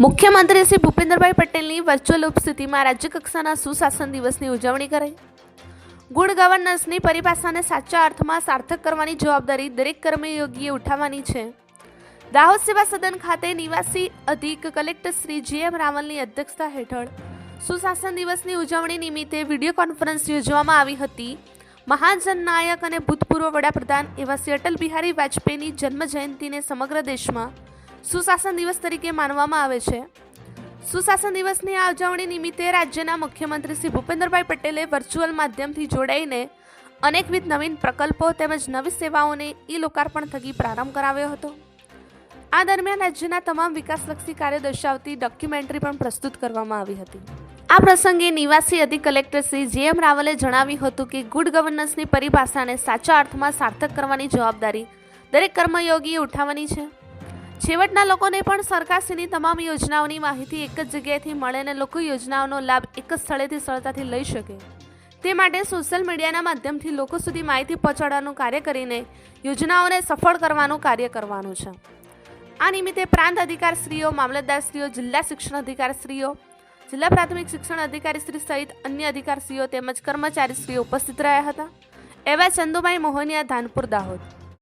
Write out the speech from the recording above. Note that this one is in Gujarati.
મુખ્યમંત્રી શ્રી ભૂપેન્દ્રભાઈ પટેલની વર્ચ્યુઅલ ઉપસ્થિતિમાં રાજ્યકક્ષાના સુશાસન દિવસની ઉજવણી કરાઈ. ગુડ ગવર્નન્સની પરિભાષાને સાચા અર્થમાં સાર્થક કરવાની જવાબદારી દરેક કર્મયોગીએ ઉઠાવવાની છે. દાહોદ સેવા સદન ખાતે નિવાસી અધિક કલેક્ટર શ્રી જી એમ રાવલની અધ્યક્ષતા હેઠળ સુશાસન દિવસની ઉજવણી નિમિત્તે વીડિયો કોન્ફરન્સ યોજવામાં આવી હતી. મહાન જનનાયક અને ભૂતપૂર્વ વડાપ્રધાન એવા શ્રી અટલ બિહારી વાજપેયીની જન્મ જયંતિને સમગ્ર દેશમાં સુશાસન દિવસ તરીકે માનવામાં આવે છે. સુશાસન દિવસની આ ઉજવણી નિમિત્તે રાજ્યના મુખ્યમંત્રી શ્રી ભૂપેન્દ્રભાઈ પટેલે વર્ચ્યુઅલ માધ્યમથી જોડાઈને અનેકવિધ નવીન પ્રકલ્પો તેમજ નવી સેવાઓને ઈ લોકાર્પણ થકી પ્રારંભ કરાવ્યો હતો. આ દરમિયાન રાજ્યના તમામ વિકાસલક્ષી કાર્ય દર્શાવતી ડોક્યુમેન્ટરી પણ પ્રસ્તુત કરવામાં આવી હતી. આ પ્રસંગે નિવાસી અધિક કલેક્ટર શ્રી જે એમ રાવલે જણાવ્યું હતું કે ગુડ ગવર્નન્સની પરિભાષાને સાચા અર્થમાં સાર્થક કરવાની જવાબદારી દરેક કર્મયોગીએ ઉઠાવવાની છે. છેવટના લોકોને પણ સરકારશ્રીની તમામ યોજનાઓની માહિતી એક જ જગ્યાએથી મળે અને લોકો યોજનાઓનો લાભ એક જ સ્થળેથી સરળતાથી લઈ શકે. તે માટે સોશિયલ મીડિયાના માધ્યમથી લોકો સુધી માહિતી પહોંચાડવાનું કાર્ય કરીને યોજનાઓને સફળ કરવાનું કાર્ય કરવાનું છે. આ નિમિત્તે પ્રાંત અધિકારશ્રીઓ, મામલતદારશ્રીઓ, જિલ્લા શિક્ષણ અધિકારશ્રીઓ, જિલ્લા પ્રાથમિક શિક્ષણ અધિકારીશ્રી સહિત અન્ય અધિકારીશ્રીઓ તેમજ કર્મચારીશ્રીઓ ઉપસ્થિત રહ્યા હતા. એવા ચંદુભાઈ મોહનિયા, ધાનપુર, દાહોદ.